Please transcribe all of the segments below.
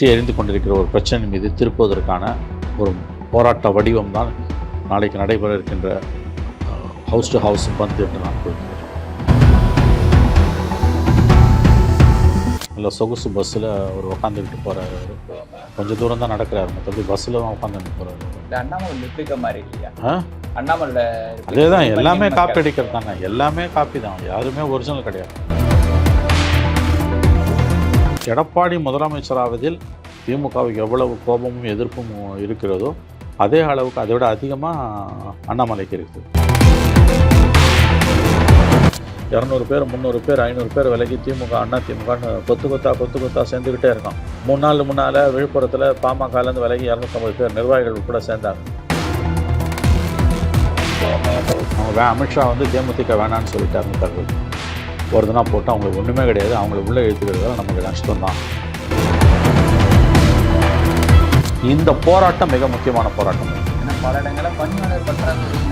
பற்றி எரிந்து கொண்டிருக்கிற ஒரு பிரச்சனை மீது திருப்புவதற்கான ஒரு போராட்ட வடிவம் தான் நாளைக்கு நடைபெற இருக்கின்ற ஹவுஸ் டு ஹவுஸ் பந்த் என்று நான் கூறுகிறேன். இல்லை சொகுசு பஸ்ஸில் அவர் உக்காந்துக்கிட்டு போகிறாரு கொஞ்சம் தூரம் தான் நடக்கிறாரு. மற்றபடி பஸ்ஸில் தான் உட்காந்துட்டு போகிறாரு அண்ணாமலை லிப்ளிகா மாதிரி இல்லையா? அண்ணாமலை அதே தான் எல்லாமே காப்பி அடிக்கிறது தாங்க எல்லாமே காப்பி தான். யாருமே ஒரிஜினல் கிடையாது. எடப்பாடி முதலமைச்சராவதில் திமுகவுக்கு எவ்வளவு கோபமும் எதிர்ப்பும் இருக்கிறதோ அதே அளவுக்கு அதை விட அதிகமாக அண்ணாமலைக்கு இருக்குது. இரநூறு பேர் முந்நூறு பேர் ஐநூறு பேர் விலகி திமுக அண்ணா திமுகன்னு கொத்து கொத்தா கொத்து கொத்தா சேர்ந்துக்கிட்டே இருக்கான். மூணு நாள் முன்னால் விழுப்புரத்தில் பாமகலேருந்து விலகி இரநூத்தம்பது பேர் நிர்வாகிகள் உட்பட சேர்ந்தாங்க. வே அமித்ஷா வந்து தேமுதிக வேணான்னு சொல்லிட்டாருன்னு தகவல் ஒரு தினம் போட்டு அவங்களுக்கு ஒன்றுமே கிடையாது. அவங்கள உள்ளே இழுத்துக்கிறதால நமக்கு நஷ்டம் தான் இந்த போராட்டம் மிக முக்கியமான போராட்டம்.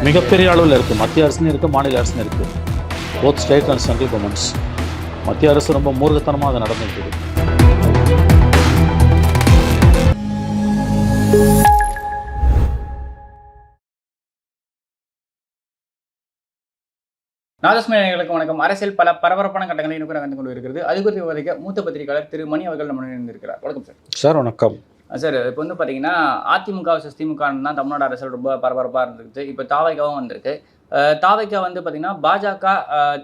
மிகப்பெரிய அளவில் இருக்குது மத்திய அரசுன்னு இருக்குது மாநில அரசுன்னு இருக்குது both state and central governments மத்திய அரசு ரொம்ப மூர்க்கத்தனமாக அது நடந்துட்டு இருக்கு. நாதஸ்மேனர்களுக்கு வணக்கம். அரசியல் பல பரபரப்பான கட்டங்களை இன்னும் கண்டு கொண்டு இருக்கிறது. அது குறித்து விவரிக்க மூத்த பத்திரிகையாளர் திரு மணி அவர்கள் நம்ம இருந்திருக்கிறார் வணக்கம் சார். சார் வணக்கம். சார் இப்போ வந்து பார்த்தீங்கன்னா அதிமுக வர்சஸ் திமுக தான் தமிழ்நாடு அரசியல் ரொம்ப பரபரப்பாக இருந்துருக்கு இப்போ தாவைக்காவும் வந்திருக்கு. தாவைக்கா வந்து பார்த்தீங்கன்னா பாஜக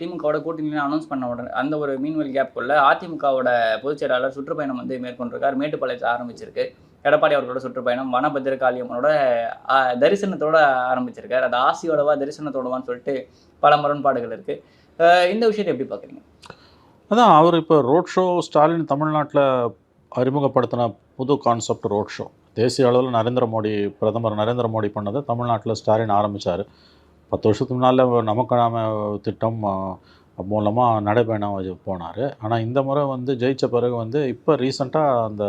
திமுகவோட கூட்டணியில் அனௌன்ஸ் பண்ண உடனே அந்த ஒரு மீன்வெல் கேப்குள்ள அதிமுகவோட பொதுச் செயலாளர் சுற்றுப்பயணம் வந்து மேற்கொண்டிருக்கார். மேட்டுப்பாளையத்தை ஆரம்பிச்சிருக்கு. எடப்பாடி அவர்களோட சுற்றுப்பயணம் வனபத்திரகாளியம்மனோட அஹ், தரிசனத்தோட ஆரம்பிச்சிருக்கார். அது ஆசியோடவா தரிசனத்தோடவான்னு சொல்லிட்டு பல முரண்பாடுகள் இருக்கு. இந்த விஷயத்தை எப்படி பார்க்குறீங்க அதான் அவர் இப்போ ரோட் ஷோ ஸ்டாலின் தமிழ்நாட்டில் அறிமுகப்படுத்தின புது கான்செப்ட் ரோட் ஷோ. தேசிய அளவில் நரேந்திர மோடி பிரதமர் நரேந்திர மோடி பண்ணதை தமிழ்நாட்டில் ஸ்டாலின் ஆரம்பித்தார் பத்து வருஷத்துக்கு முன்னால் நமக்கு நாம திட்டம் மூலமாக நடைபயணம் போனார். ஆனால் இந்த முறை வந்து ஜெயித்த பிறகு வந்து இப்போ ரீசண்டாக அந்த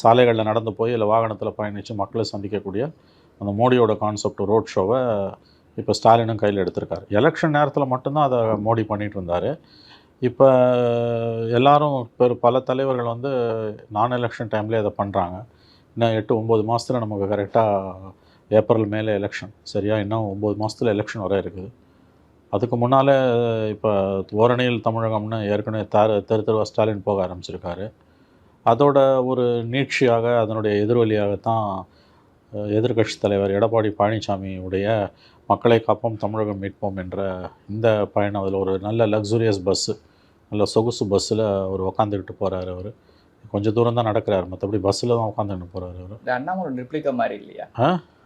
சாலைகளில் நடந்து போய் இல்லை வாகனத்தில் பயணித்து மக்களை சந்திக்கக்கூடிய அந்த மோடியோட கான்செப்ட் ரோட் ஷோவை இப்போ ஸ்டாலினும் கையில் எடுத்திருக்காரு. எலெக்ஷன் நேரத்தில் மட்டும்தான் அதை மோடி பண்ணிட்டு இருந்தார். இப்போ எல்லாரும் பெரு பல தலைவர்கள் வந்து நான் எலெக்ஷன் டைம்லேயே அதை பண்ணுறாங்க இன்னும் எட்டு ஒம்பது மாதத்தில் நமக்கு கரெக்டாக ஏப்ரல் மேலே எலெக்ஷன் சரியா? இன்னும் ஒம்பது மாதத்தில் எலெக்ஷன் வர இருக்குது. அதுக்கு முன்னால் இப்போ ஓரணியில் தமிழகம்னு ஏற்கனவே தார் தெரு தெருவா ஸ்டாலின் போக ஆரம்பிச்சிருக்காரு. அதோட ஒரு நீட்சியாக அதனுடைய எதிர்வலியாகத்தான் எதிர்க்கட்சி தலைவர் எடப்பாடி பழனிசாமி உடைய மக்களை காப்போம் தமிழகம் மீட்போம் என்ற இந்த பயணம். அதில் ஒரு நல்ல லக்ஸுரியஸ் பஸ்ஸு நல்ல சொகுசு பஸ்ஸில் அவர் உக்காந்துக்கிட்டு போகிறாரு அவர். கொஞ்சம் தூரம் தான் நடக்கிறாரு. மற்றபடி பஸ்ஸில் தான் உட்காந்துட்டு போகிறாரு அவர். இந்த அண்ணாமலை ரிப்ளிகா மாதிரி இல்லையா?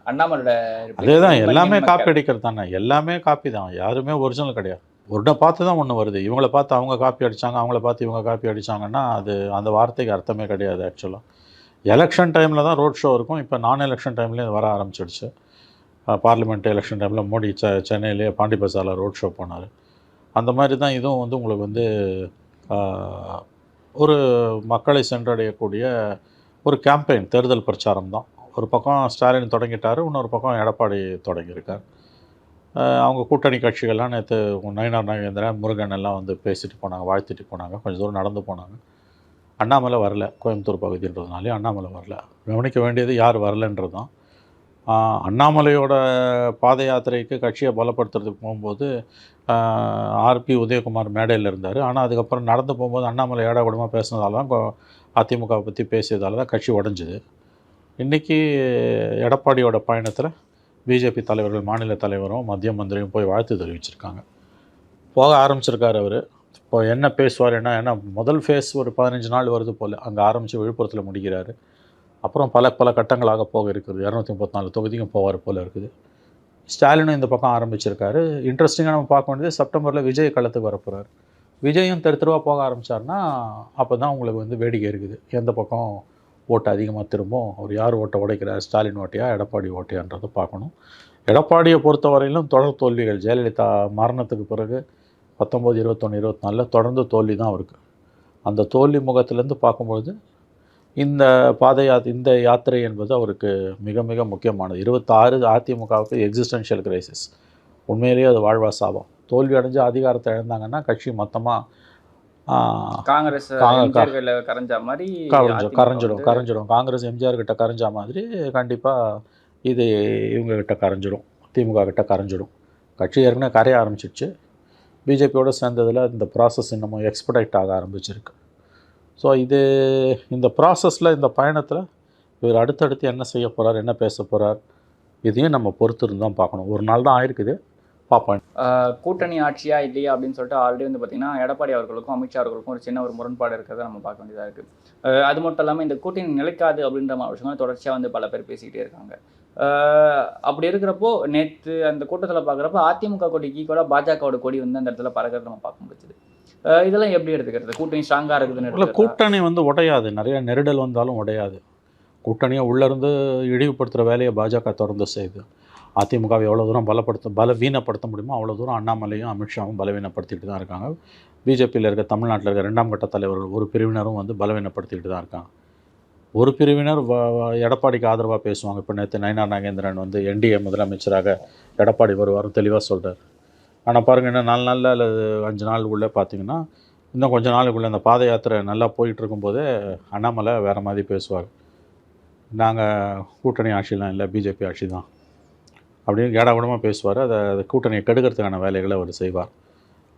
அண்ணாமலோட அதே தான் எல்லாமே காப்பி அடிக்கிறது தானே. எல்லாமே காப்பி தான். யாருமே ஒரிஜினல் கிடையாது. ஒன்றை பார்த்து தான் ஒன்று வருது. இவங்கள பார்த்து அவங்க காப்பி அடித்தாங்க அவங்கள பார்த்து இவங்க காப்பி அடித்தாங்கன்னா அது அந்த வார்த்தைக்கு அர்த்தமே கிடையாது ஆக்சுவலாக எலெக்ஷன் டைமில் தான் ரோட் ஷோ இருக்கும். இப்போ நான் எலெக்ஷன் டைம்லேயே வர ஆரம்பிச்சிடுச்சு. பார்லிமெண்ட் எலெக்ஷன் டைமில் மோடி செ சென்னையிலேயே பாண்டி ரோட் ஷோ போனார். அந்த மாதிரி தான் இதுவும் வந்து உங்களுக்கு வந்து ஒரு மக்களை சென்றடையக்கூடிய ஒரு கேம்பெயின் தேர்தல் பிரச்சாரம் தான். ஒரு பக்கம் ஸ்டாலின் தொடங்கிட்டார் இன்னொரு பக்கம் எடப்பாடி தொடங்கியிருக்கார். அவங்க கூட்டணி கட்சிகள்லாம் நேற்று நயினார் நாகேந்திரன் முருகன் எல்லாம் வந்து பேசிட்டு போனாங்க வாழ்த்திட்டு போனாங்க. கொஞ்சம் தூரம் நடந்து போனாங்க. அண்ணாமலை வரல கோயம்புத்தூர் பகுதின்றதுனாலே அண்ணாமலை வரல. கவனிக்க வேண்டியது யார் வரலன்றது தான் அண்ணாமலையோட பாத யாத்திரைக்கு கட்சியை பலப்படுத்துறதுக்கு போகும்போது ஆர்பி உதயகுமார் மேடையில் இருந்தார். ஆனால் அதுக்கப்புறம் நடந்து போகும்போது அண்ணாமலை ஏடா கூடமாக பேசினதால தான் அதிமுக பற்றி பேசியதால தான் கட்சி உடஞ்சிது. இன்றைக்கி எடப்பாடியோட பயணத்தில் பிஜேபி தலைவர்கள் மாநில தலைவரும் மத்திய மந்திரியும் போய் வாழ்த்து தெரிவிச்சிருக்காங்க. போக ஆரம்பிச்சிருக்காரு அவர். இப்போ என்ன பேசுவார் என்ன ஏன்னா முதல் ஃபேஸ் ஒரு பதினஞ்சு நாள் வருது போல். அங்கே ஆரம்பித்து விழுப்புரத்தில் முடிக்கிறாரு. அப்புறம் பல பல கட்டங்களாக போக இருக்குது. இரநூத்தி முப்பத்தி நாலு தொகுதிக்கும் போவார் போல் இருக்குது. ஸ்டாலினும் இந்த பக்கம் ஆரம்பிச்சிருக்காரு. இன்ட்ரெஸ்டிங்காக நம்ம பார்க்க வேண்டியது செப்டம்பரில் விஜய் களத்துக்கு வரப்போகிறார் விஜயும் தெரு தெருவாக போக ஆரம்பிச்சாருன்னா அப்போ தான் உங்களுக்கு வந்து வேடிக்கை இருக்குது. எந்த பக்கம் ஓட்டு அதிகமாக திரும்பும் அவர் யார் ஓட்டை உடைக்கிறார்? ஸ்டாலின் ஓட்டையா எடப்பாடி ஓட்டையான்றதை பார்க்கணும். எடப்பாடியை பொறுத்தவரையிலும் தொடர் தோல்விகள் ஜெயலலிதா மரணத்துக்கு பிறகு பத்தொம்போது இருபத்தொன்று இருபத்தி நாலில் தொடர்ந்து தோல்வி தான் அவருக்கு. அந்த தோல்வி முகத்திலேருந்து பார்க்கும்பொழுது இந்த பாத யா இந்த யாத்திரை என்பது அவருக்கு மிக மிக முக்கியமானது. இருபத்தாறு அதிமுகவுக்கு எக்ஸிஸ்டென்ஷியல் கிரைசிஸ் உண்மையிலேயே அது வாழ்வா சாபம். தோல்வி அடைஞ்சு அதிகாரத்தை இழந்தாங்கன்னா கட்சி மொத்தமாக காங்கிரஸ் கரைஞ்ச மாதிரி கரைஞ்சிடும் கரைஞ்சிடும் கரைஞ்சிடும் காங்கிரஸ் எம்ஜிஆர் கிட்ட கரைஞ்ச மாதிரி கண்டிப்பாக இது இவங்க கிட்ட கரைஞ்சிடும் திமுக கிட்ட கரைஞ்சிடும் கட்சி ஏற்கனவே கரைய ஆரம்பிச்சிடுச்சு பிஜேபியோட சேர்ந்ததில் இந்த ப்ராசஸ் இன்னமும் எக்ஸ்படைட் ஆக ஆரம்பிச்சிருக்கு. ஸோ இது இந்த ப்ராசஸில் இந்த பயணத்தில் இவர் அடுத்தடுத்து என்ன செய்ய போகிறார் என்ன பேச போகிறார் இதையும் நம்ம பொறுத்து இருந்து தான் பார்க்கணும். ஒரு நாள் தான் ஆயிருக்குது. பார்ப்போம் கூட்டணி ஆட்சியா இல்லையா அப்படின்னு சொல்லிட்டு ஆல்ரெடி வந்து பார்த்தீங்கன்னா எடப்பாடி அவர்களுக்கும் அமித்ஷா அவர்களுக்கும் ஒரு சின்ன ஒரு முரண்பாடு இருக்கிறத நம்ம பார்க்க வேண்டியதாக இருக்குது அது மட்டும் இல்லாமல் இந்த கூட்டணி நிலைக்காது அப்படின்ற விஷயங்கள் தொடர்ச்சியாக வந்து பல பேர் பேசிக்கிட்டே இருக்காங்க. அப்படி இருக்கிறப்போ நேற்று அந்த கூட்டத்தில் பார்க்குறப்ப அதிமுக கொடிக்கு கூட பாஜகவோட கொடி வந்து அந்த இடத்துல பறக்கிறத நம்ம பார்க்க முடிச்சுது இதெல்லாம் எப்படி எடுத்துக்கிறது? கூட்டணி ஸ்ட்ராங்காக இருக்குதுன்னு இல்லை? கூட்டணி வந்து உடையாது. நிறைய நெருடல் வந்தாலும் உடையாது. கூட்டணியை உள்ளேருந்து இழிவுபடுத்துகிற வேலையை பாஜக தொடர்ந்து செய்யுது. அதிமுகவை எவ்வளோ தூரம் பலப்படுத்த பலவீனப்படுத்த முடியுமோ அவ்வளோ தூரம் அண்ணாமலையும் அமித்ஷாவும் பலவீனப்படுத்திக்கிட்டு தான் இருக்காங்க. பிஜேபியில் இருக்க தமிழ்நாட்டில் இருக்க ரெண்டாம் கட்ட தலைவர்கள் ஒரு பிரிவினரும் வந்து பலவீனப்படுத்திக்கிட்டு தான் இருக்காங்க. ஒரு பிரிவினர் வ- வ- எடப்பாடிக்கு ஆதரவாக பேசுவாங்க. இப்போ நேற்று நயனார் நாகேந்திரன் வந்து என்டிஏ முதலமைச்சராக எடப்பாடி வருவார் தெளிவாக சொல்கிறார் ஆனால் பாருங்கள் என்ன நாலு நாளில் அல்லது அஞ்சு நாளுக்குள்ளே பார்த்தீங்கன்னா இன்னும் கொஞ்ச நாளுக்குள்ளே அந்த பாத யாத்திரை நல்லா போயிட்டு இருக்கும்போதே அண்ணாமலை வேறு மாதிரி பேசுவார். நாங்கள் கூட்டணி ஆட்சிலாம் இல்லை பிஜேபி ஆட்சி தான். அப்படின்னு ஏடாகூடமாக பேசுவார். அதை அதை கூட்டணியை கெடுக்கிறதுக்கான வேலைகளை அவர் செய்வார்.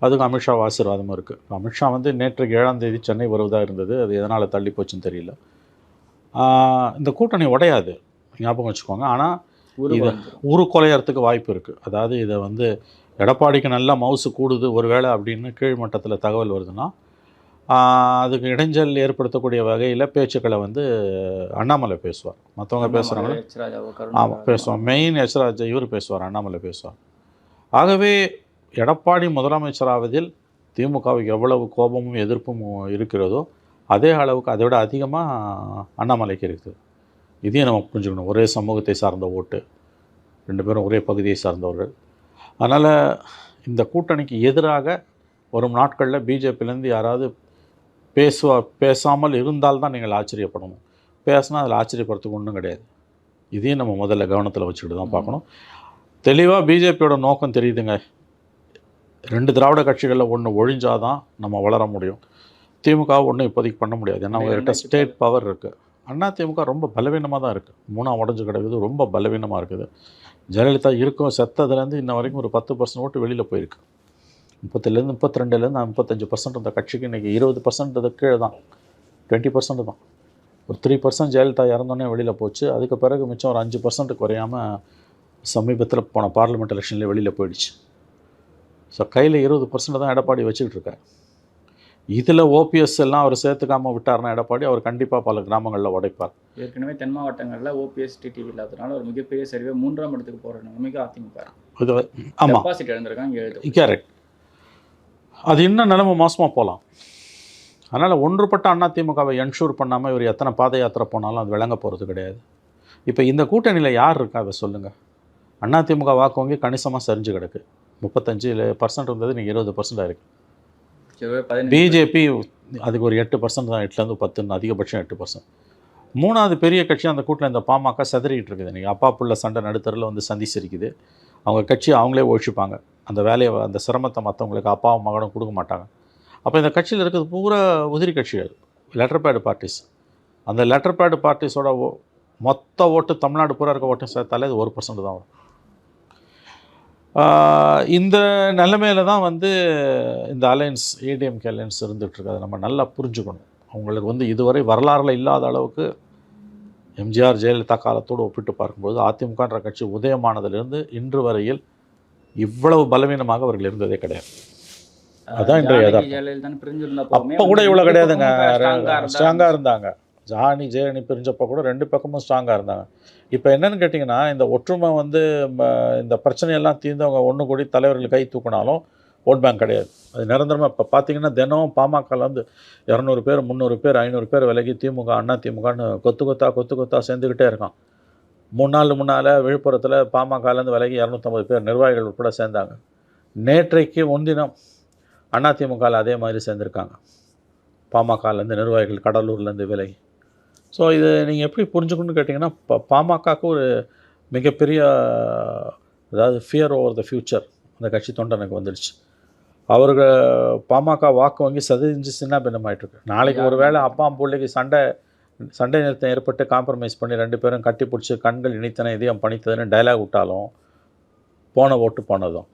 அதுக்கு அமித்ஷா ஆசீர்வாதமும் இருக்குது அமித்ஷா வந்து நேற்று ஏழாம் தேதி சென்னை வருவதாக இருந்தது. அது எதனால் தள்ளி போச்சுன்னு தெரியல. இந்த கூட்டணி உடையாது. ஞாபகம் வச்சுக்கோங்க. ஆனால் இது-. உரு குலையறதுக்கு வாய்ப்பு இருக்குது அதாவது இதை வந்து எடப்பாடிக்கு நல்லா மவுசு கூடுது. ஒருவேளை அப்படின்னு கீழ்மட்டத்தில் தகவல் வருதுன்னா அதுக்கு இடைஞ்சல் ஏற்படுத்தக்கூடிய வகையில் பேச்சுக்களை வந்து அண்ணாமலை பேசுவார். மற்றவங்க பேசுகிறாங்க ஆமாம் பேசுவார். மெயின் எச்ராஜ் இவர் பேசுவார் அண்ணாமலை பேசுவார். ஆகவே எடப்பாடி முதலமைச்சராவதில் திமுகவுக்கு எவ்வளவு கோபமும் எதிர்ப்பும் இருக்கிறதோ அதே அளவுக்கு அதை விட அதிகமாக அண்ணாமலைக்கு இருக்குது. இதையும் நம்ம புரிஞ்சுக்கணும். ஒரே சமூகத்தை சார்ந்த ஓட்டு ரெண்டு பேரும் ஒரே பகுதியை சார்ந்தவர்கள். அதனால் இந்த கூட்டணிக்கு எதிராக வரும் நாட்களில் பிஜேபியிலேருந்து யாராவது பேசுவா பேசாமல் இருந்தால்தான் நீங்கள் ஆச்சரியப்படணும். பேசினா அதில் ஆச்சரியப்படுறதுக்கு ஒன்றும் கிடையாது. இதையும் நம்ம முதல்ல கவனத்தில் வச்சுக்கிட்டு தான் பார்க்கணும். தெளிவாக பிஜேபியோட நோக்கம் தெரியுதுங்க. ரெண்டு திராவிட கட்சிகளில் ஒன்று ஒழிஞ்சாதான் நம்ம வளர முடியும். திமுக ஒன்றும் இப்போதைக்கு பண்ண முடியாது. ஏன்னா அவங்ககிட்ட ஸ்டேட் பவர் இருக்குது அண்ணா திமுக ரொம்ப பலவீனமாக தான் இருக்குது மூணாக உடஞ்சு கிடக்குது ரொம்ப பலவீனமாக இருக்குது. ஜெயலலிதா இருக்கும் செத்ததுலேருந்து இன்ன வரைக்கும் ஒரு பத்து பர்சன்ட் ஓட்டு வெளியில் போயிருக்கு. முப்பத்துலேருந்து முப்பத்தி ரெண்டுலேருந்து முப்பத்தஞ்சு பர்சன்ட் அந்த கட்சிக்கு இன்றைக்கி இருபது பர்சன்ட் கீழே தான். டுவெண்ட்டி பர்சன்ட் தான். ஒரு த்ரீ பர்சன்ட் ஜெயலலிதா இறந்தோடனே வெளியில் போச்சு. அதுக்கு பிறகு மிச்சம் ஒரு அஞ்சு பர்சன்ட் குறையாமல் சமீபத்தில் போன பார்லிமெண்ட் எலெக்ஷன்லேயே வெளியில் போயிடுச்சு. ஸோ கையில் இருபது பர்சன்ட் தான் எடப்பாடி வச்சுக்கிட்டு இருக்காரு. இதில் ஓபிஎஸ் எல்லாம் அவர் சேர்த்துக்காம விட்டார்னா எடப்பாடி அவர் கண்டிப்பாக பல கிராமங்களில் உடைப்பார். ஏற்கனவே தென் மாவட்டங்களில் ஓபிஎஸ் டிடிவி இல்லாததுனால ஒரு மிகப்பெரிய சரிவை மூன்றாம் இடத்துக்கு போகிற நிலைமைக்கு அதிமுக ஆமாம் கரெக்ட் அது இன்னும் நிலைமை மோசமாக போகலாம் அதனால் ஒன்றுபட்ட அண்ணா திமுகவை என்ஷூர் பண்ணாமல் இவர் எத்தனை பாத யாத்திரை போனாலும் அது விளங்க போகிறது கிடையாது. இப்போ இந்த கூட்டணியில் யார் இருக்கா? அதை சொல்லுங்கள் அண்ணா திமுக வாக்கு வங்கி கணிசமாக சரிஞ்சு கிடக்கு. முப்பத்தஞ்சு பர்சன்ட் இருந்தது நீங்கள் இருபது பர்சன்ட் பதினஞ்சு பிஜேபி அதுக்கு ஒரு எட்டு பர்சன்ட் தான் எட்டுலேருந்து பத்துன்னு அதிகபட்சம் எட்டு பர்சன்ட் மூணாவது பெரிய கட்சி அந்த கூட்டில் இந்த பாமக செதறிட்டு இருக்குது. நீங்கள் அப்பா புள்ள சண்டை நடுத்தரில் வந்து சந்திச்சிருக்குது அவங்க கட்சி அவங்களே ஒழிச்சுப்பாங்க. அந்த வேலையை அந்த சிரமத்தை மற்றவங்களுக்கு அப்பாவும் மகனும் கொடுக்க மாட்டாங்க. அப்போ இந்த கட்சியில் இருக்கிறது பூரா உதிரி கட்சிகள் லெட்டர் பேடு பார்ட்டிஸ் அந்த லெட்டர் பேடு பார்ட்டிஸோட ஓ- மொத்த ஓட்டு தமிழ்நாடு பூரா இருக்க ஓட்டு சேர்த்தாலே அது ஒரு பர்சன்ட் தான் வரும். இந்த நிலைமையில தான் வந்து இந்த அலையன்ஸ் ஏடிஎம்கே அலையன்ஸ் இருந்துகிட்ருக்கு அதை நம்ம நல்லா புரிஞ்சுக்கணும். அவங்களுக்கு வந்து இதுவரை வரலாறுல இல்லாத அளவுக்கு எம்ஜிஆர் ஜெயலலிதா காலத்தோடு ஒப்பிட்டு பார்க்கும்போது அதிமுகன்ற கட்சி உதயமானதிலிருந்து இன்று வரையில் இவ்வளவு பலவீனமாக அவர்கள் இருந்ததே கிடையாது. அதான் இன்றைய அப்போ கூட இவ்வளோ கிடையாதுங்க. ஸ்ட்ராங்காக இருந்தாங்க. ஜானி ஜெயனி பிரிஞ்சப்போ கூட ரெண்டு பக்கமும் ஸ்ட்ராங்காக இருந்தாங்க. இப்போ என்னன்னு கேட்டிங்கன்னா இந்த ஒற்றுமை வந்து இந்த பிரச்சனையெல்லாம் தீர்ந்தவங்க ஒன்று கூடி தலைவர்கள் கை தூக்கினாலும் ஓட் பேங்க் கிடையாது. அது நிரந்தரமாக இப்போ பார்த்தீங்கன்னா தினம் பாமகல வந்து இரநூறு பேர் முந்நூறு பேர் ஐநூறு பேர் விலகி திமுக அண்ணா திமுகன்னு கொத்து கொத்தா கொத்து கொத்தா சேர்ந்துக்கிட்டே இருக்கான். மூணு நாள் முன்னால் விழுப்புரத்தில் பாமகலேருந்து விலகி இரநூத்தம்பது பேர் நிர்வாகிகள் உட்பட சேர்ந்தாங்க. நேற்றைக்கு முன்தினம் அதிமுகவில் அதே மாதிரி சேர்ந்துருக்காங்க. பாமகலேருந்து நிர்வாகிகள் கடலூர்லேருந்து விலகி. ஸோ இது நீங்கள் எப்படி புரிஞ்சுக்கணும்னு கேட்டிங்கன்னா பா பாமகக்கு ஒரு மிகப்பெரிய அதாவது ஃபியர் ஓவர் த ஃப்யூச்சர் அந்த கட்சி தொண்டனுக்கு வந்துடுச்சு. அவருக்கு பாமக வாக்கு வங்கி சதவீஞ்சு சின்ன பின்னமாயிட்டு இருக்கு. நாளைக்கு ஒரு வேளை அப்பா பிள்ளைக்கு சண்டை சண்டை நிறுத்தம் ஏற்பட்டு காம்ப்ரமைஸ் பண்ணி ரெண்டு பேரும் கட்டி பிடிச்சி கண்கள் இணைத்தன இதயம் பணித்ததுன்னு டைலாக் விட்டாலும் போன ஓட்டு போனதும்.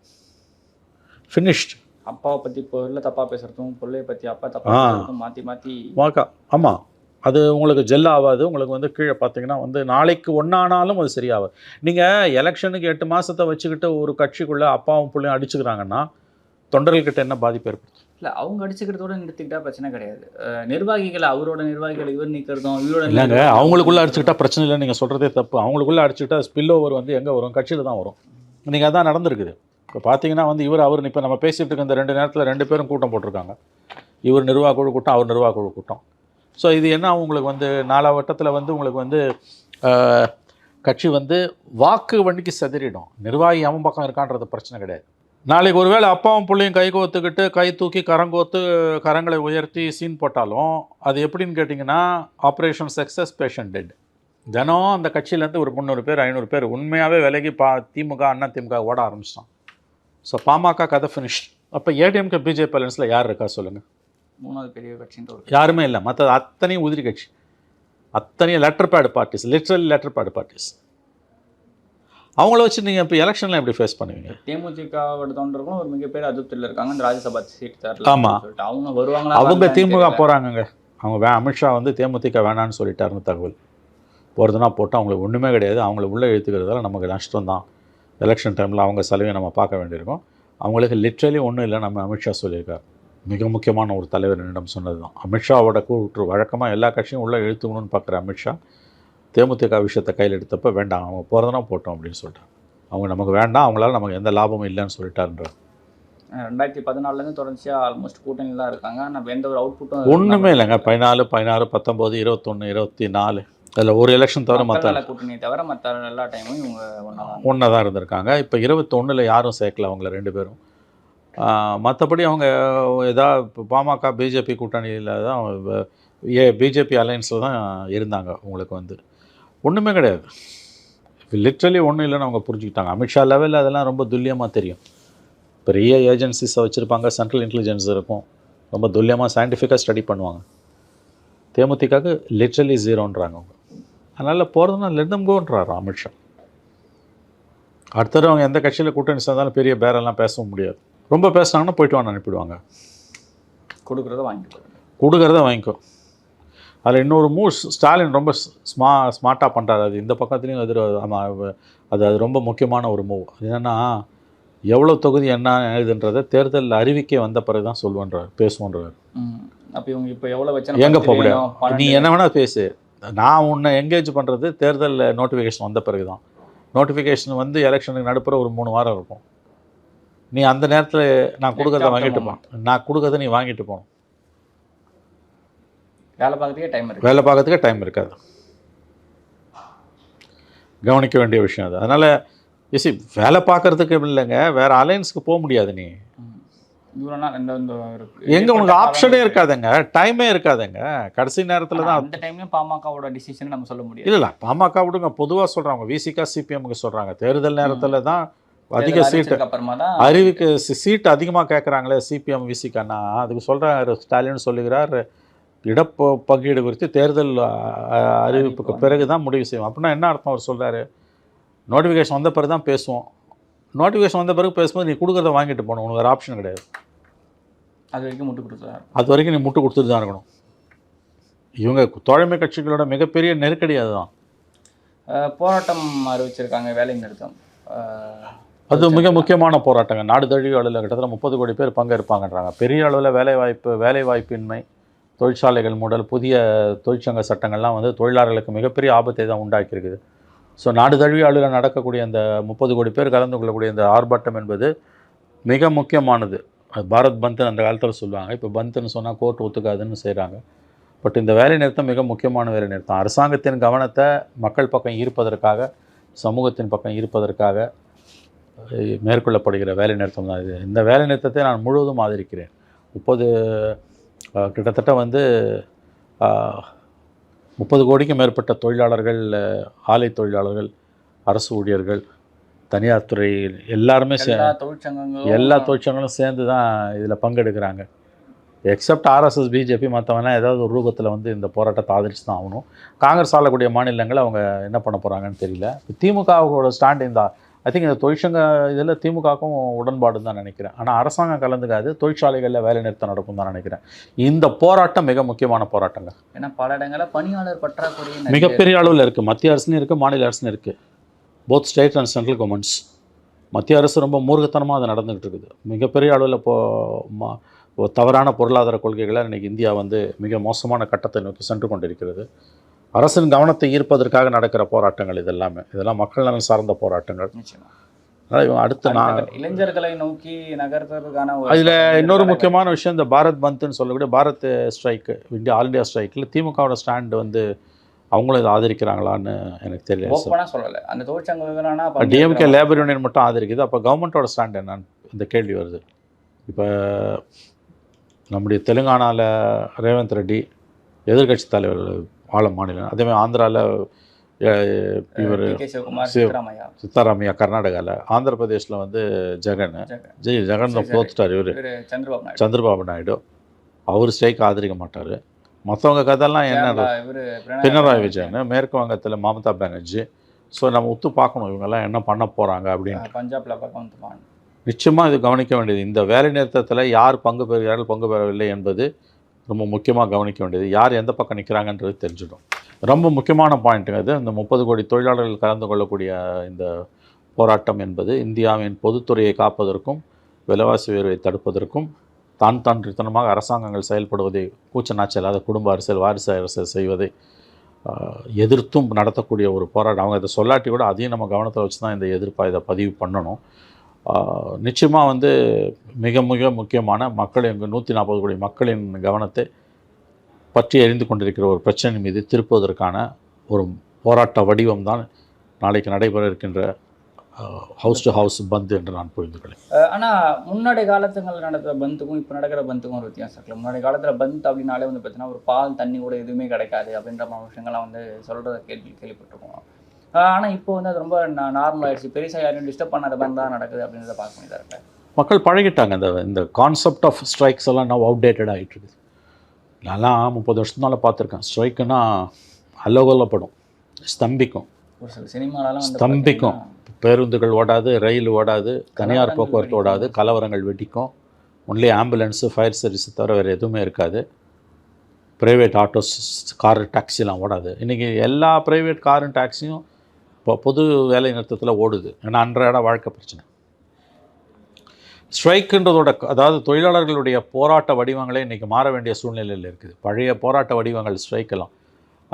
ஃபினிஷ்ட் அப்பாவை பத்தி பொருளை தப்பா பேசுறதும் பிள்ளைய பத்தி அப்பா தப்பா மாத்தி மாத்தி. வாக்கா ஆமாம் அது உங்களுக்கு ஜெல் ஆகாது உங்களுக்கு வந்து கீழே பார்த்தீங்கன்னா வந்து நாளைக்கு ஒன்றானாலும் அது சரியாகாது. நீங்கள் எலெக்ஷனுக்கு எட்டு மாதத்தை வச்சுக்கிட்டு ஒரு கட்சிக்குள்ளே அப்பாவும் பிள்ளையும் அடிச்சுக்கிறாங்கன்னா தொண்டர்கள்கிட்ட என்ன பாதிப்பு ஏற்படுத்தும்? இல்ல அவங்க அடிச்சுக்கிறதோட நிறுத்திக்கிட்டா பிரச்சனை கிடையாது. நிர்வாகிகள் அவரோட நிர்வாகிகள் இவர் நிக்கிறதும் இவரோட இல்லைங்க அவங்களுக்குள்ள அடிச்சுக்கிட்டா பிரச்சனை இல்லை நீங்கள் சொல்கிறதே தப்பு. அவங்களுக்குள்ள அடிச்சுக்கிட்டா ஸ்பில் ஓவர் வந்து எங்கே வரும்? கட்சியில் தான் வரும். நீங்கள் அதான் நடந்திருக்குது. இப்போ பார்த்தீங்கன்னா வந்து இவர் அவர் இப்போ நம்ம பேசிகிட்டு இருக்க இந்த ரெண்டு நேரத்தில் ரெண்டு பேரும் கூட்டம் போட்டிருக்காங்க. இவர் நிர்வாக குழு கூட்டம் அவர் நிர்வாக குழு கூட்டம். ஸோ இது என்ன உங்களுக்கு வந்து நாலா வட்டத்தில் வந்து உங்களுக்கு வந்து கட்சி வந்து வாக்கு வண்டிக்கு செதறிடும். நிர்வாகி அவன் பக்கம் இருக்கான்றது பிரச்சனை கிடையாது. நாளைக்கு ஒருவேளை அப்பாவும் பிள்ளையும் கை கோத்துக்கிட்டு கை தூக்கி கரங்கோத்து கரங்களை உயர்த்தி சீன் போட்டாலும் அது எப்படின்னு கேட்டிங்கன்னா ஆப்ரேஷன் சக்ஸஸ் பேஷண்ட் டெட் தினம் அந்த கட்சியிலேருந்து ஒரு முந்நூறு பேர் ஐநூறு பேர் உண்மையாகவே விலகி பா திமுக அண்ணா திமுக ஓட ஆரம்பிச்சிட்டான். ஸோ பாமக கதை ஃபினிஷ் அப்போ ஏடிஎம்கே பிஜேபி அலைன்ஸில் யார் இருக்கா சொல்லுங்கள் மூணாவது பெரிய கட்சின்ற யாருமே இல்லை. மற்ற அத்தனையும் உதிரி கட்சி. அத்தனையும் letter pad parties literally letter pad parties அவங்கள வச்சு நீங்கள் இப்போ எலெக்ஷனில் எப்படி ஃபேஸ் பண்ணுவீங்க? தேமுதிகவோட தொண்டர்களும் ஒரு மிகப்பெரிய அதிருப்தியில் இருக்காங்க. இந்த ராஜ்யசபா சீட் தரல ஆமா. சொல்லிட்டு அவங்க வருவாங்களா அவங்க திமுக. போகிறாங்கங்க அவங்க வே அமித்ஷா வந்து தேமுதிக வேணான்னு சொல்லிட்டாருன்னு தகவல். போகிறதுனா போட்டு அவங்களுக்கு ஒன்றுமே கிடையாது. அவங்கள உள்ளே இழுத்துக்கிறதால நமக்கு நஷ்டம் தான். எலெக்ஷன் டைமில் அவங்க செலவை நம்ம பார்க்க வேண்டியிருக்கும். அவங்களுக்கு லிட்ரலி ஒன்றும் இல்லை நம்ம அமித்ஷா சொல்லியிருக்கார். மிக முக்கியமான ஒரு தலைவர் என்னிடம் சொன்னது தான் அமித்ஷாவோட கூற்று வழக்கமாக எல்லா கட்சியும் உள்ளே இழுத்துக்கணும்னு பார்க்குற அமித்ஷா தேமுதிக விஷயத்தை கையில் எடுத்தப்போ வேண்டாம் அவங்க போகிறதுனா போட்டோம் அப்படின்னு சொல்லிட்டாங்க. அவங்க நமக்கு வேண்டாம் அவங்களால நமக்கு எந்த லாபமும் இல்லைன்னு சொல்லிட்டாருன்றார். அஹ் ரெண்டாயிரத்தி பதினாலுலேருந்து தொடர்ச்சியாக ஆல்மோஸ்ட் கூட்டணியில் தான் இருக்காங்க. ஆனால் எந்த ஒரு அவுட்புட்டும் ஒன்றுமே இல்லைங்க. பதினாலு பதினாறு பத்தொம்போது இருபத்தொன்று இருபத்தி நாலு அதில் ஒரு எலெக்ஷன் தவிர மற்ற நல்ல கூட்டணியை தவிர மற்ற எல்லா டைமும் இவங்க ஒன்றா தான் இருந்திருக்காங்க. இப்போ இருபத்தொன்னில் யாரும் சேர்க்கல அவங்கள ரெண்டு பேரும். மற்றபடி அவங்க இப்போ பாமக பிஜேபி கூட்டணியில் தான் ஏ பிஜேபி அலையன்ஸில் தான் இருந்தாங்க உங்களுக்கு வந்து. ஒன்றுமே கிடையாது. லிட்ரலி ஒன்றும் இல்லைன்னு அவங்க புரிஞ்சுக்கிட்டாங்க. அமித்ஷா லெவலில் அதெல்லாம் ரொம்ப துல்லியமாக தெரியும். பெரிய ஏஜென்சிஸை வச்சுருப்பாங்க சென்ட்ரல் இன்டெலிஜென்ஸ் இருக்கும். ரொம்ப துல்லியமாக சயின்டிஃபிக்காக ஸ்டடி பண்ணுவாங்க. தேமுதிகாக்கு லிட்ரலி ஜீரோன்றாங்க அவங்க. அதனால் போகிறதுனா லெட்தம் கோன்றாரு அமித்ஷா. அடுத்தது அவங்க எந்த கட்சியில் கூட்டணி சேர்ந்தாலும் பெரிய பேரெல்லாம் பேசவும் முடியாது. ரொம்ப பேசுனாங்கன்னா போயிட்டு வான்னு அனுப்பிடுவாங்க. கொடுக்குறத வாங்கிட்டு கொடுக்கறத வாங்கிக்கோ. அதில் இன்னொரு மூவ் ஸ்டாலின் ரொம்ப ஸ்மா ஸ்மார்ட்டாக பண்ணுறாரு அது இந்த பக்கத்துலேயும் எதிர ஆமாம் அது அது ரொம்ப முக்கியமான ஒரு மூவ் அது என்னென்னா எவ்வளோ தொகுதி என்ன இதுன்றதை தேர்தல் அறிவிக்கை வந்த பிறகு தான் சொல்லுவேன்றார் பேசுவோன்றார். அப்போ இவங்க இப்போ எவ்வளோ வச்சு எங்கே போக முடியாது நீ என்ன வேணால் பேசு. நான் உன்னை என்கேஜ் பண்ணுறது தேர்தல் நோட்டிஃபிகேஷன் வந்த பிறகு தான் நோட்டிஃபிகேஷன் வந்து எலெக்ஷனுக்கு நடுப்புற ஒரு மூணு வாரம் இருக்கும். நீ அந்த நேரத்தில் நான் கொடுக்கறத வாங்கிட்டு moment. போ நான் கொடுக்கறத நீ வாங்கிட்டு போகணும். வேலை பார்க்கறதுக்கே டைம் இருக்கு. வேலை பார்க்கறதுக்கே டைம் இருக்காது. கவனிக்க வேண்டிய விஷயம் அது. அதனால் எசி வேலை பார்க்கறதுக்கு இல்லைங்க. வேறு அலைன்ஸ்க்கு போக முடியாது நீ. எங்கே உனக்கு இடைப்பட்ட ஆப்ஷனே இருக்காதுங்க. டைமே இருக்காதுங்க. கடைசி நேரத்தில் தான் அந்த டைம்லயும் பாமகவோட டிசிஷன் நம்ம சொல்ல முடியாது. இல்லை பாமக விடுங்க. பொதுவாக சொல்கிறாங்க விசிகா சிபிஎம்க்கு சொல்கிறாங்க தேர்தல் நேரத்தில் தான் அதிக சீட்டு. அறிவிக்கு சீட் அதிகமாக கேட்குறாங்களே சிபிஎம் விசிகான்னா அதுக்கு சொல்கிறார் ஸ்டாலின் சொல்லுகிறார். இடப்ப பங்கீடு குறித்து தேர்தல் அறிவிப்புக்கு பிறகு தான் முடிவு செய்வோம். அப்படின்னா என்ன அர்த்தம் அவர் சொல்கிறாரு நோட்டிஃபிகேஷன் வந்த பிறகு தான் பேசுவோம். நோட்டிஃபிகேஷன் வந்த பிறகு பேசும்போது நீ கொடுக்குறத வாங்கிட்டு போகணும். உனக்கு வேறு ஆப்ஷன் கிடையாது. அது வரைக்கும் முட்டு கொடுத்தாரு அது வரைக்கும் நீ முட்டு கொடுத்துட்டு தான் இருக்கணும். இவங்க தோழமை கட்சிகளோட மிகப்பெரிய நெருக்கடி அதுதான். போராட்டம் அறிவிச்சிருக்காங்க வேலை நிறுத்தம். அது மிக முக்கியமான போராட்டங்க. நாடு தழுவிய அளவில் கிட்டத்தட்ட முப்பது கோடி பேர் பங்கேற்பாங்கன்றாங்க. பெரிய அளவில் வேலைவாய்ப்பு வேலைவாய்ப்பின்மை தொழிற்சாலைகள் மூடல் புதிய தொழிற்சங்க சட்டங்கள்லாம் வந்து தொழிலாளர்களுக்கு மிகப்பெரிய ஆபத்தை தான் உண்டாக்கியிருக்குது. ஸோ நாடு தழுவிய அளவில் நடக்கக்கூடிய அந்த முப்பது கோடி பேர் கலந்து கொள்ளக்கூடிய இந்த ஆர்ப்பாட்டம் என்பது மிக முக்கியமானது. பாரத் பந்த்னு அந்த காலத்தில் சொல்லுவாங்க. இப்போ பந்த்னு சொன்னால் கோர்ட் ஒத்துக்காதுன்னு செய்கிறாங்க பட் இந்த வேலை நிறுத்தம் மிக முக்கியமான வேலை நிறுத்தம். அரசாங்கத்தின் கவனத்தை மக்கள் பக்கம் ஈர்ப்பதற்காக சமூகத்தின் பக்கம் ஈர்ப்பதற்காக மேற்கொள்ளப்படுகிற வேலை நிறுத்தம் தான் இது. இந்த வேலை நிறுத்தத்தை நான் முழுவதும் ஆதரிக்கிறேன். முப்பது கிட்டத்தட்ட வந்து முப்பது கோடிக்கும் மேற்பட்ட தொழிலாளர்கள் ஆலை தொழிலாளர்கள் அரசு ஊழியர்கள் தனியார் துறை எல்லாருமே சே எல்லா தொழிற்சங்கங்களும் எல்லா தொழிற்சங்களும் சேர்ந்து தான் இதில் பங்கெடுக்கிறாங்க. எக்ஸப்ட் ஆர்எஸ்எஸ் பிஜேபி மற்றவனா ஏதாவது ஒரு ரூபத்தில் வந்து இந்த போராட்டத்தை ஆதரிச்சு தான் ஆகணும். காங்கிரஸ் ஆளக்கூடிய மாநிலங்கள் அவங்க என்ன பண்ண போகிறாங்கன்னு தெரியல. திமுகவோட ஸ்டாண்ட் இந்த ஐ திங்க் இந்த தொழிற்சங்க இதில் திமுகவுக்கும் உடன்பாடுன்னு தான் நினைக்கிறேன். ஆனால் அரசாங்கம் கலந்துக்காது தொழிற்சாலைகளில் வேலை நிறுத்தம் நடக்கும் தான் நினைக்கிறேன். இந்த போராட்டம் மிக முக்கியமான போராட்டங்க. ஏன்னா பல இடங்களில் பணியாளர் பற்றாக்குறை மிகப்பெரிய அளவில் இருக்குது மத்திய அரசுலையும் இருக்குது மாநில அரசுலையும் இருக்குது both state and central governments மத்திய அரசு ரொம்ப மூர்க்கத்தனமாக அது நடந்துகிட்டு இருக்குது. மிகப்பெரிய அளவில் இப்போ தவறான பொருளாதார கொள்கைகளை இன்றைக்கி இந்தியா வந்து மிக மோசமான கட்டத்தை நோக்கி சென்று கொண்டிருக்கிறது. அரசின் கவனத்தை ஈர்ப்பதற்காக நடக்கிற போராட்டங்கள் இதெல்லாமே. இதெல்லாம் மக்கள் நலன் சார்ந்த போராட்டங்கள். அதனால் இவங்க அடுத்து நான் இளைஞர்களை நோக்கி நகர்த்துறதுக்கான அதில் இன்னொரு முக்கியமான விஷயம் இந்த பாரத் பந்த்னு சொல்லக்கூடிய Bharat strike India all India ஸ்ட்ரைக்கில் திமுகவோட ஸ்டாண்ட் வந்து அவங்களும் இதை ஆதரிக்கிறாங்களான்னு எனக்கு தெரியல. சொல்லல. அந்த தொழிற்சங்கங்களானா டிஎம்கே லேபர் யூனியன் மட்டும் ஆதரிக்குது. அப்போ கவர்மெண்ட்டோட ஸ்டாண்ட் என்னன்னு இந்த கேள்வி வருது. இப்போ நம்முடைய தெலுங்கானாவில் ரேவந்த் ரெட்டி எதிர்க்கட்சி தலைவர் ஆள மாநிலம். அதேமாதிரி ஆந்திராவில் இவர் சித்தராமையா. கர்நாடகாவில் ஆந்திர பிரதேஷில் வந்து ஜெகன். ஜெய் ஜெகன் சரி. தோத்துட்டார் இவர். சந்திரபாபு நாயுடு. அவர் ஸ்ட்ரைக் ஆதரிக்க மாட்டார். மற்றவங்க கதையெல்லாம் என்ன பினராயி விஜயன். மேற்கு வங்கத்தில் மமதா பானர்ஜி. ஸோ நம்ம ஒத்து பார்க்கணும் இவங்கெல்லாம் என்ன பண்ண போகிறாங்க அப்படின்னு. பஞ்சாப்ல பகவந்த் நிச்சயமாக இது கவனிக்க வேண்டியது. இந்த வேலை நிறுத்தத்தில் யார் பங்கு பெறுகிறார்கள் பங்கு பெறவில்லை என்பது ரொம்ப முக்கியமாக கவனிக்க வேண்டியது யார் எந்த பக்கம் நிற்கிறாங்கன்றது தெரிஞ்சிடும் ரொம்ப முக்கியமான பாயிண்ட்டுங்கிறது இந்த முப்பது கோடி தொழிலாளர்கள் கலந்து கொள்ளக்கூடிய இந்த போராட்டம் என்பது இந்தியாவின் பொதுத்துறையை காப்பதற்கும் விலைவாசி உயர்வை தடுப்பதற்கும் தான் தன்றித்தனமாக அரசாங்கங்கள் செயல்படுவதை கூச்ச நாச்சலாத குடும்ப அரசியல் வாரிசு அரசியல் செய்வதை எதிர்த்தும் நடத்தக்கூடிய ஒரு போராட்டம். அவங்க இதை சொல்லாட்டி கூட அதையும் நம்ம கவனத்தில் வச்சு தான் இந்த எதிர்ப்பாக இதை பதிவு பண்ணணும். நிச்சயமாக வந்து மிக மிக முக்கியமான மக்கள் எங்கள் நூற்றி நாற்பது கோடி மக்களின் கவனத்தை பற்றி அறிந்து கொண்டிருக்கிற ஒரு பிரச்சனை மீது திருப்புவதற்கான ஒரு போராட்ட வடிவம் தான் நாளைக்கு நடைபெற இருக்கின்ற ஹவுஸ் டு ஹவுஸ் பந்து என்று நான் புரிந்து கொள்ளேன் ஆனால் முன்னாடி காலத்துங்கள் நடக்கிற பந்துக்கும் இப்போ நடக்கிற பந்துக்கும் ஒரு வித்தியாசம் இருக்குல்ல. முன்னாடி காலத்தில் பந்த் அப்படின்னாலே வந்து பார்த்தீங்கன்னா ஒரு பால் தண்ணி கூட எதுவுமே கிடைக்காது அப்படின்ற மாதிரி விஷயங்கள்லாம் வந்து சொல்கிறத கேள்வி கேள்விப்பட்டிருக்கோம். அஹ், ஆனா இப்போ வந்து அது ரொம்ப நார்மல் ஆயிடுச்சு. பெருசா யாரையும் டிஸ்டர்ப் பண்ணாத பந்த் தான் நடக்குது அப்படின்றத பார்க்க வேண்டியதா இருக்கு. மக்கள் பழகிட்டாங்க. இந்த இந்த கான்செப்ட் ஆஃப் ஸ்ட்ரைக்ஸ் எல்லாம் நான் அவுடேட்டட் ஆகிட்டு இருக்குது நான்லாம் முப்பது வருஷத்துனால பார்த்துருக்கேன். ஸ்ட்ரைக்குன்னா அல்லோகல்லப்படும் ஸ்தம்பிக்கும். ஒரு சில சினிமாலலாம் வந்து ஸ்தம்பிக்கும். பேருந்துகள் ஓடாது ரயில் ஓடாது தனியார் போக்குவரத்து. ஓடாது கலவரங்கள் வெடிக்கும். ஒன்லி ஆம்புலன்ஸு ஃபயர் சர்வீஸ் தவிர வேறு எதுவுமே இருக்காது. ப்ரைவேட் ஆட்டோஸ் கார் டாக்ஸிலாம் ஓடாது. இன்றைக்கி எல்லா ப்ரைவேட் காரும் டாக்ஸியும் இப்போ பொது வேலை நிறுத்தத்தில் ஓடுது. ஏன்னா அன்றாட வாழ்க்கை பிரச்சனை. ஸ்ட்ரைக்குன்றதோட அதாவது தொழிலாளர்களுடைய போராட்ட வடிவங்களே இன்றைக்கி மாற வேண்டிய சூழ்நிலையில் இருக்குது. பழைய போராட்ட வடிவங்கள் ஸ்ட்ரைக்கெல்லாம்.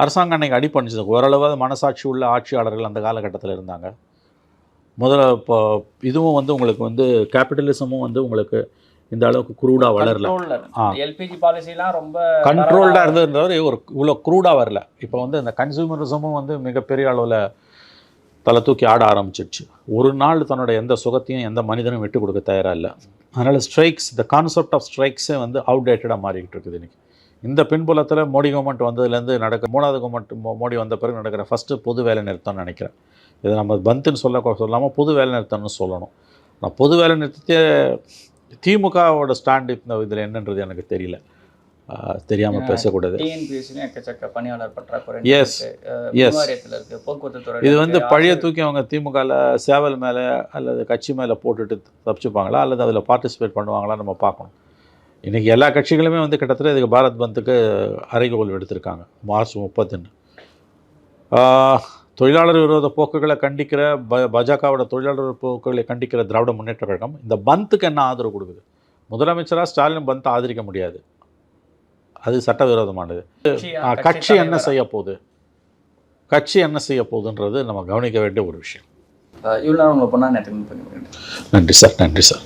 அரசாங்கம் அன்றைக்கி அடிப்பணிச்சது ஓரளவு மனசாட்சி உள்ள ஆட்சியாளர்கள் அந்த காலகட்டத்தில் இருந்தாங்க. முதல்ல இப்போ இதுவும் வந்து உங்களுக்கு வந்து கேபிட்டலிசமும் வந்து உங்களுக்கு இந்த அளவுக்கு குரூடாக வளரல. எல்பிஜி பாலிசிலாம் ரொம்ப கண்ட்ரோல்டாக இருந்ததுன்றவர் ஒரு இவ்வளோ க்ரூடாக வரல. இப்போ வந்து இந்த கன்சூமரிசமும் வந்து மிகப்பெரிய அளவில் தலை தூக்கி ஆட ஆரம்பிச்சிடுச்சு. ஒரு நாள் தன்னோட எந்த சுகத்தையும் எந்த மனிதனும் விட்டு கொடுக்க தயாராக இல்லை அதனால் ஸ்ட்ரைக்ஸ் த கான்செப்ட் ஆஃப் ஸ்ட்ரைக்ஸே வந்து அவுடேட்டடாக மாறிக்கிட்டு இருக்குது இன்றைக்கி இந்த பின்புலத்தில் மோடி கவர்மெண்ட் வந்ததுலேருந்து நடக்க மூணாவது கவர்மெண்ட் மோடி வந்த பிறகு நடக்கிற ஃபஸ்ட்டு பொது வேலை நிறுத்தம்னு நினைக்கிறேன். இதை நம்ம பந்துன்னு சொல்ல சொல்லாமல் பொது வேலை நிறுத்தம்னு சொல்லணும். நான் பொது வேலை நிறுத்தத்தை திமுகவோட ஸ்டாண்ட் இந்த இதில் என்னன்றது எனக்கு தெரியல. தெரியாமல் ஏன்னா, பேசக்கூடாது. எக்கச்சக்க பணியாளர் பற்றாக்குறை போக்குவரத்து துறை இது வந்து பழைய தூக்கி அவங்க திமுகவில் சேவல் மேலே அல்லது கட்சி மேலே போட்டுட்டு தப்பிச்சுப்பாங்களா? அல்லது அதில் பார்ட்டிசிபேட் பண்ணுவாங்களா? நம்ம பார்க்கணும். இன்றைக்கி எல்லா கட்சிகளுமே வந்து கிட்டத்தட்ட இதுக்கு பாரத் பந்துக்கு அறைகோல் எடுத்திருக்காங்க மார்ச் முப்பத்தொன்று தொழிலாளர் விரோத போக்குகளை கண்டிக்கிற ப பாஜகவோட தொழிலாளர் போக்குகளை கண்டிக்கிற திராவிட முன்னேற்ற கழகம் இந்த பந்துக்கு என்ன ஆதரவு கொடுக்குது? முதலமைச்சராக ஸ்டாலின் பந்த் ஆதரிக்க முடியாது. அது சட்டவிரோதமானது. கட்சி என்ன செய்ய போகுது? கட்சி என்ன செய்ய போகுதுன்றது நம்ம கவனிக்க வேண்டிய ஒரு விஷயம். இவ்வளோ நேரம் உங்களை பொண்ணா நேற்று நன்றி சார் நன்றி சார்.